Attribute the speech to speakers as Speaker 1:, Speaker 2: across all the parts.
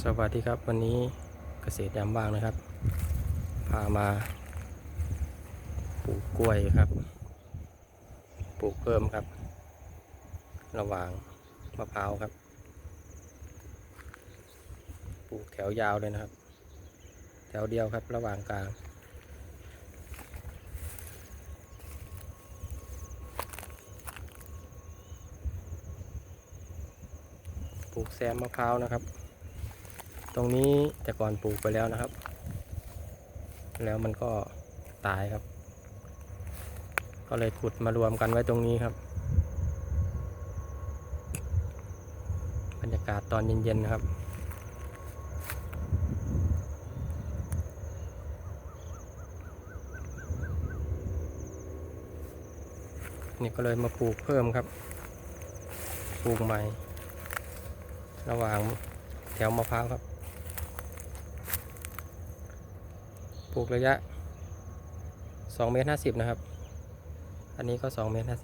Speaker 1: สวัสดีครับวันนี้เกษตรยามว่างนะครับ พามาปลูกกล้วยครับ ปลูกเพิ่มครับ ระหว่างมะพร้าวครับ ปลูกแถวยาวเลยนะครับ แถวเดียวครับระหว่างกลาง ปลูกแซมมะพร้าวนะครับ ตรงนี้แต่ก่อนปลูกไปแล้วนะครับ แล้วมันก็ตายครับ ก็เลยขุดมารวมกันไว้ตรงนี้ครับ บรรยากาศตอนเย็นๆนะครับนี่ก็เลยมาปลูกเพิ่มครับ ปลูกใหม่ ระหว่างแถวมะพร้าวครับ ปลูกระยะ2เมตร50 นะครับ อันนี้ก็ 2 เมตร 50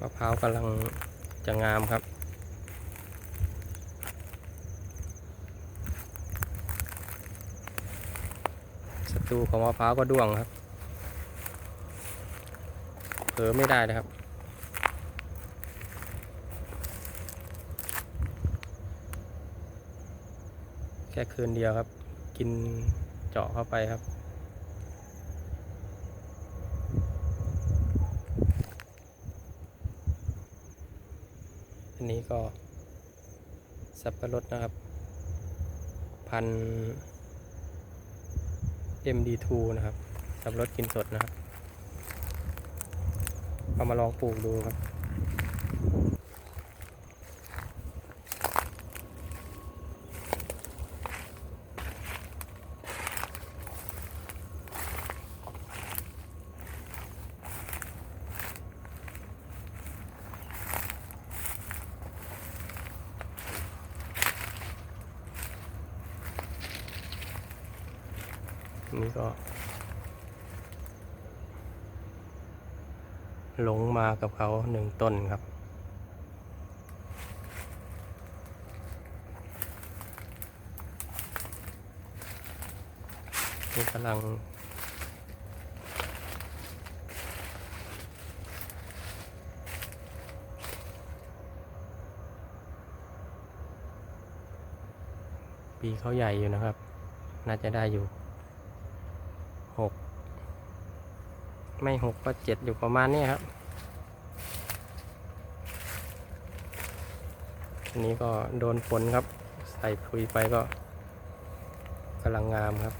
Speaker 1: มะพร้าวกำลังจะงามครับ ศัตรูของมะพร้าวก็ด้วงครับ เผลอไม่ได้นะครับ แค่คืนเดียวครับ กินเจาะเข้าไปครับ อันนี้ก็ สับปะรดนะครับ พัน MD2 นะครับ สับปะรดกินสดนะครับ เอามาลองปลูกดูครับ นี่ก็ หลงมากับเขาหนึ่งต้นครับ นี่กำลังปีเขาใหญ่อยู่นะครับ น่าจะได้อยู่หก ไม่หกก็เจ็ดอยู่ประมาณนี้ครับอันนี้ก็โดนฝนครับ ใส่ปุ๋ยไปก็กำลังงามครับ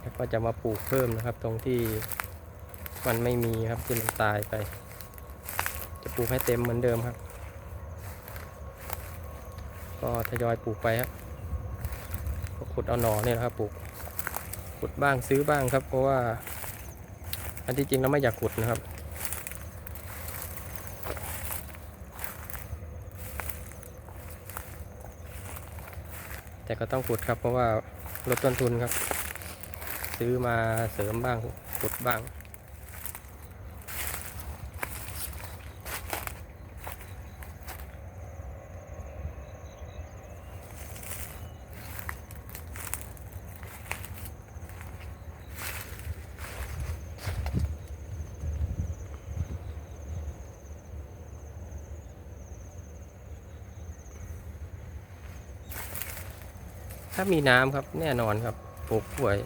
Speaker 1: แล้วก็จะมาปลูกเพิ่มนะครับ ตรงที่มันไม่มีครับที่มันตายไป จะปลูกให้เต็มเหมือนเดิมครับ ก็ทยอยปลูกไปครับก็ขุดเอาหน่อเนี่ยนะครับปลูกขุดบ้างซื้อบ้างครับ เพราะว่า อันที่จริงเราไม่อยากขุดนะครับ แต่ก็ต้องขุดครับเพราะว่าลดต้นทุนครับ ซื้อมาเสริมบ้างขุดบ้าง ถ้ามีน้ำครับแน่นอนครับปลูกกล้วย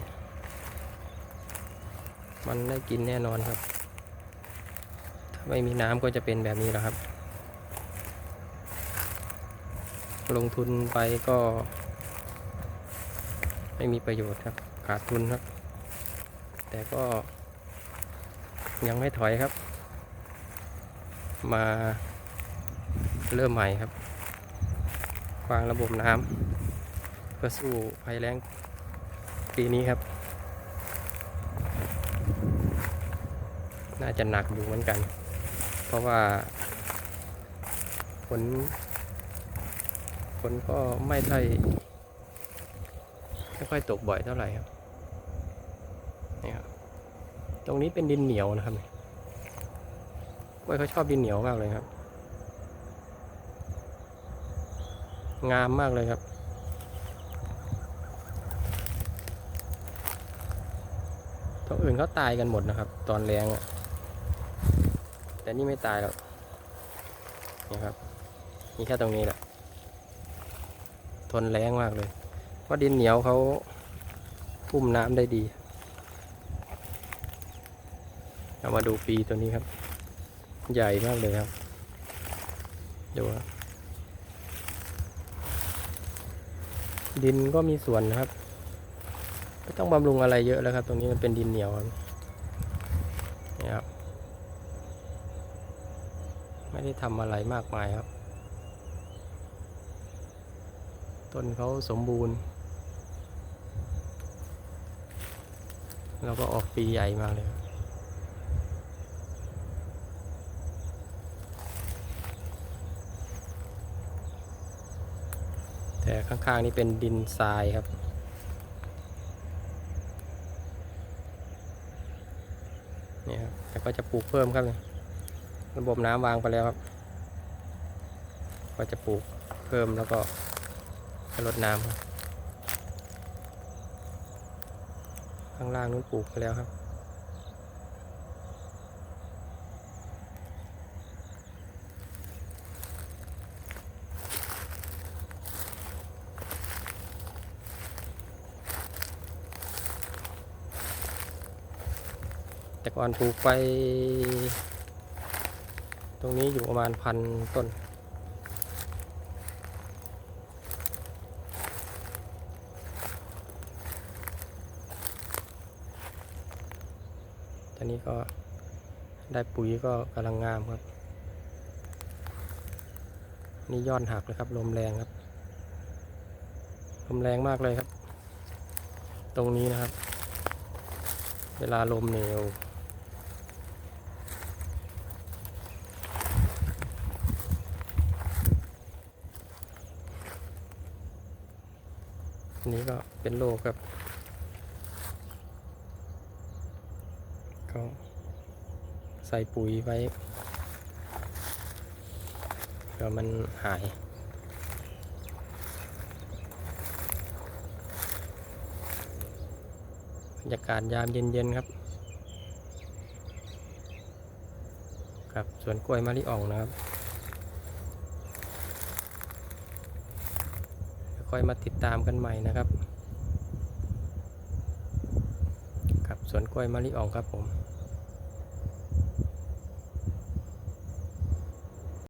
Speaker 1: มันได้กินแน่นอนครับ ถ้าไม่มีน้ำก็จะเป็นแบบนี้แหละครับ ลงทุนไปก็ ไม่มีประโยชน์ครับ ขาดทุนครับ แต่ก็ยังไม่ถอยครับ มาเริ่มใหม่ครับวางระบบน้ำ พื่อสู้ภัยแล้งปีนี้ครับ น่าจะหนักอยู่เหมือนกัน เพราะว่าฝนฝนก็ไม่ค่อยไม่ค่อยตกบ่อยเท่าไหร่ครับนี่ครับ ตรงนี้เป็นดินเหนียวนะครับกล้วยเขาชอบดินเหนียวมากเลยครับ งามมากเลยครับ ตรง อื่นเขาตายกันหมดนะครับ ตอนแรงอะแต่นี่ไม่ตายหรอกนี่ครับมีแค่ตรงนี้แหละ ทนแรงมากเลย เพราะดินเหนียวเขาพุ่มน้ำได้ดีเอามาดูปีตัวนี้ครับ ใหญ่มากเลยครับ ดูครับดินก็มีส่วนนะครับ ไม่ต้องบำรุงอะไรเยอะแล้วครับ ตรงนี้มันเป็นดินเหนียวครับนี่ครับ ไม่ได้ทำอะไรมากมายครับ ต้นเขาสมบูรณ์ แล้วก็ออกปีใหญ่มากเลยแต่ข้างๆนี่เป็นดินทรายครับ นี่ครับแต่ ก็จะปลูกเพิ่มครับเนี่ยระบบน้ำวางไปแล้วครับ ก็จะปลูกเพิ่มแล้วก็รดน้ำครับข้างล่างนู้นปลูกไปแล้วครับ แต่ก่อนปลูกไป ตรงนี้อยู่ประมาณพันต้น ตอนนี้ก็ได้ปุ๋ยก็กำลังงามครับ นี่ยอดหักเลยครับ ลมแรงครับ ลมแรงมากเลยครับ ตรงนี้นะครับ เวลาลมเหนียว อันนี้ก็เป็นโรคครับก็ใส่ปุ๋ยไว้เผื่อมันหายบรรยากาศยามเย็นๆครับ กับสวนกล้วยมะลิอ่องนะครับแล้ว ค่อยมาติดตามกันใหม่นะครับ กับสวนกล้วยมะลิอ่องครับผม